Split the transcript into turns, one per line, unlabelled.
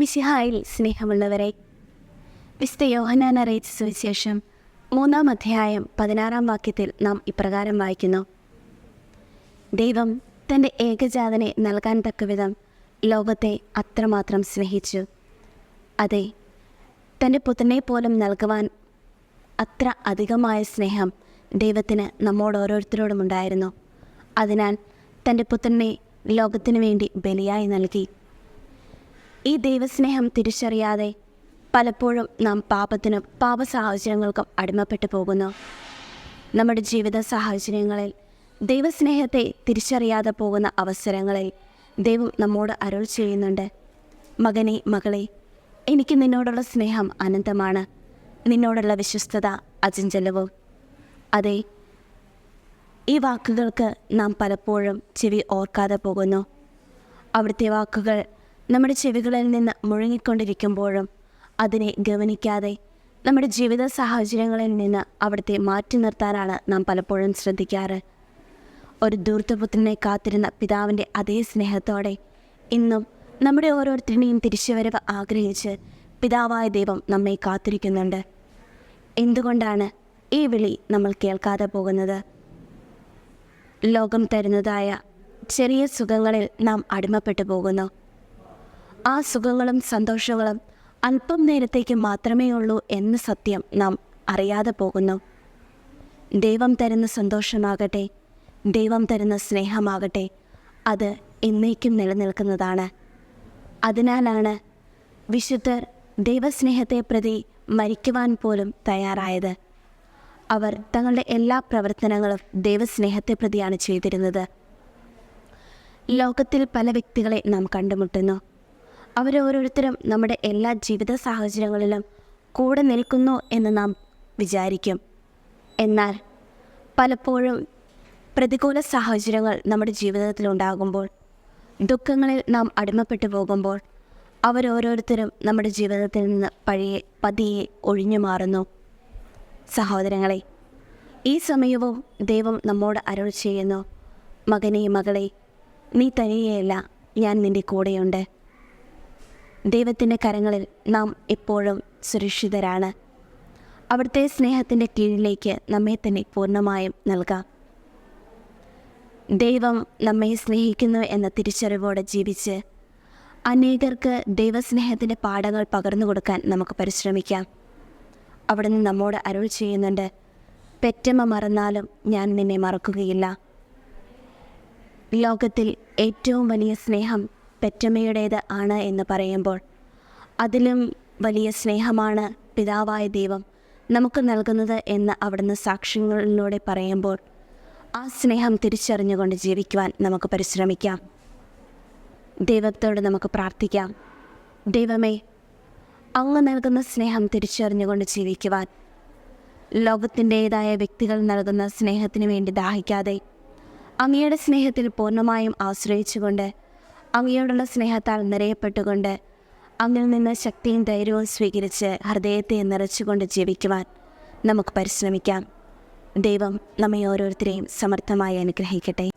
മിശിഹായിൽ സ്നേഹമുള്ളവരെ വിശുദ്ധ യോഹനാൻ അറിയിച്ച സുവിശേഷം മൂന്നാം അധ്യായം പതിനാറാം വാക്യത്തിൽ നാം ഇപ്രകാരം വായിക്കുന്നു. ദൈവം തന്റെ ഏകജാതനെ നൽകാൻ തക്കവിധം ലോകത്തെ അത്രമാത്രം സ്നേഹിച്ചു. അതെ തന്റെ പുത്രനെ പോലും നൽകുവാൻ അത്ര അധികമായ സ്നേഹം ദൈവത്തിന് നമ്മോട് ഓരോരുത്തരോടും ഉണ്ടായിരുന്നു. അതിനാൽ തന്റെ പുത്രനെ ലോകത്തിനു വേണ്ടി ബലിയായി നൽകി. ഈ ദൈവസ്നേഹം തിരിച്ചറിയാതെ പലപ്പോഴും നാം പാപത്തിനും പാപ സാഹചര്യങ്ങൾക്കും അടിമപ്പെട്ടു പോകുന്നു. നമ്മുടെ ജീവിത സാഹചര്യങ്ങളിൽ ദൈവസ്നേഹത്തെ തിരിച്ചറിയാതെ പോകുന്ന അവസരങ്ങളിൽ ദൈവം നമ്മോട് അരുൾ ചെയ്യുന്നുണ്ട്. മകനെ മകളെ എനിക്ക് നിന്നോടുള്ള സ്നേഹം അനന്തമാണ്. നിന്നോടുള്ള വിശ്വസ്തത അചഞ്ചലവും. അതെ ഈ വാക്കുകൾക്ക് നാം പലപ്പോഴും ചെവി ഓർക്കാതെ പോകുന്നു. അവിടുത്തെ വാക്കുകൾ നമ്മുടെ ചെവികളിൽ നിന്ന് മുഴങ്ങിക്കൊണ്ടിരിക്കുമ്പോഴും അതിനെ ഗവനിക്കാതെ നമ്മുടെ ജീവിത സാഹചര്യങ്ങളിൽ നിന്ന് അവിടുത്തെ മാറ്റി നിർത്താനാണ് നാം പലപ്പോഴും ശ്രദ്ധിക്കാറ്. ഒരു ദൂർത്തപുത്രനെ കാത്തിരുന്ന പിതാവിന്റെ അതേ സ്നേഹത്തോടെ ഇന്നും നമ്മുടെ ഓരോരുത്തരുടെയും തിരിച്ചുവരവ് ആഗ്രഹിച്ച് പിതാവായ ദൈവം നമ്മെ കാത്തിരിക്കുന്നുണ്ട്. എന്തുകൊണ്ടാണ് ഈ വിളി നമ്മൾ കേൾക്കാതെ പോകുന്നത്? ലോകം തരുന്നതായ ചെറിയ സുഖങ്ങളിൽ നാം അടിമപ്പെട്ടു പോകുന്നു. ആ സുഖങ്ങളും സന്തോഷങ്ങളും അല്പം നേരത്തേക്ക് മാത്രമേ ഉള്ളൂ എന്ന സത്യം നാം അറിയാതെ പോകുന്നു. ദൈവം തരുന്ന സന്തോഷമാകട്ടെ ദൈവം തരുന്ന സ്നേഹമാകട്ടെ അത് എന്നേക്കും നിലനിൽക്കുന്നതാണ്. അതിനാലാണ് വിശുദ്ധർ ദൈവസ്നേഹത്തെ പ്രതി മരിക്കുവാൻ പോലും തയ്യാറായത്. അവർ തങ്ങളുടെ എല്ലാ പ്രവർത്തനങ്ങളും ദൈവസ്നേഹത്തെ പ്രതിയാണ് ചെയ്തിരുന്നത്. ലോകത്തിൽ പല വ്യക്തികളെ നാം കണ്ടുമുട്ടുന്നു. അവരോരോരുത്തരും നമ്മുടെ എല്ലാ ജീവിത സാഹചര്യങ്ങളിലും കൂടെ നിൽക്കുന്നു എന്ന് നാം വിചാരിക്കും. എന്നാൽ പലപ്പോഴും പ്രതികൂല സാഹചര്യങ്ങൾ നമ്മുടെ ജീവിതത്തിൽ ഉണ്ടാകുമ്പോൾ ദുഃഖങ്ങളിൽ നാം അടിമപ്പെട്ടു പോകുമ്പോൾ അവരോരോരുത്തരും നമ്മുടെ ജീവിതത്തിൽ നിന്ന് പഴയ പതിയെ ഒഴിഞ്ഞു മാറുന്നു. സഹോദരങ്ങളെ ഈ സമയവും ദൈവം നമ്മോട് അരുൾ ചെയ്യുന്നു. മകനെ മകളെ നീ തനിയെയല്ല ഞാൻ നിന്റെ കൂടെയുണ്ട്. ദൈവത്തിന്റെ കരങ്ങളിൽ നാം എപ്പോഴും സുരക്ഷിതരാണ്. അവിടുത്തെ സ്നേഹത്തിന്റെ കീഴിലേക്ക് നമ്മെ തന്നെ പൂർണമായും നൽകാം. ദൈവം നമ്മെ സ്നേഹിക്കുന്നു എന്ന തിരിച്ചറിവോടെ ജീവിച്ച് അനേകർക്ക് ദൈവസ്നേഹത്തിന്റെ പാഠങ്ങൾ പകർന്നു കൊടുക്കാൻ നമുക്ക് പരിശ്രമിക്കാം. അവിടുന്ന് നമ്മോട് അരുൾ ചെയ്യുന്നുണ്ട് പെറ്റമ്മ മറന്നാലും ഞാൻ നിന്നെ മറക്കുകയില്ല. ലോകത്തിൽ ഏറ്റവും വലിയ സ്നേഹം പെറ്റമ്മയുടേത് ആണ് എന്ന് പറയുമ്പോൾ അതിലും വലിയ സ്നേഹമാണ് പിതാവായ ദൈവം നമുക്ക് നൽകുന്നത് എന്ന് അവിടുന്ന് സാക്ഷ്യങ്ങളിലൂടെ പറയുമ്പോൾ ആ സ്നേഹം തിരിച്ചറിഞ്ഞുകൊണ്ട് ജീവിക്കുവാൻ നമുക്ക് പരിശ്രമിക്കാം. ദൈവത്തോട് നമുക്ക് പ്രാർത്ഥിക്കാം. ദൈവമേ അങ്ങ് നൽകുന്ന സ്നേഹം തിരിച്ചറിഞ്ഞുകൊണ്ട് ജീവിക്കുവാൻ ലോകത്തിന്റെതായ വ്യക്തികൾ നൽകുന്ന സ്നേഹത്തിന് വേണ്ടി ദാഹിക്കാതെ അങ്ങയുടെ സ്നേഹത്തിൽ പൂർണമായും ആശ്രയിച്ചുകൊണ്ട് അങ്ങയോടുള്ള സ്നേഹത്താൽ നിറയപ്പെട്ടുകൊണ്ട് അങ്ങിൽ നിന്ന് ശക്തിയും ധൈര്യവും സ്വീകരിച്ച് ഹൃദയത്തെ നിറച്ചുകൊണ്ട് ജീവിക്കുവാൻ നമുക്ക് പരിശ്രമിക്കാം ദൈവം നമ്മെ ഓരോരുത്തരെയും സമർത്ഥമായി അനുഗ്രഹിക്കട്ടെ.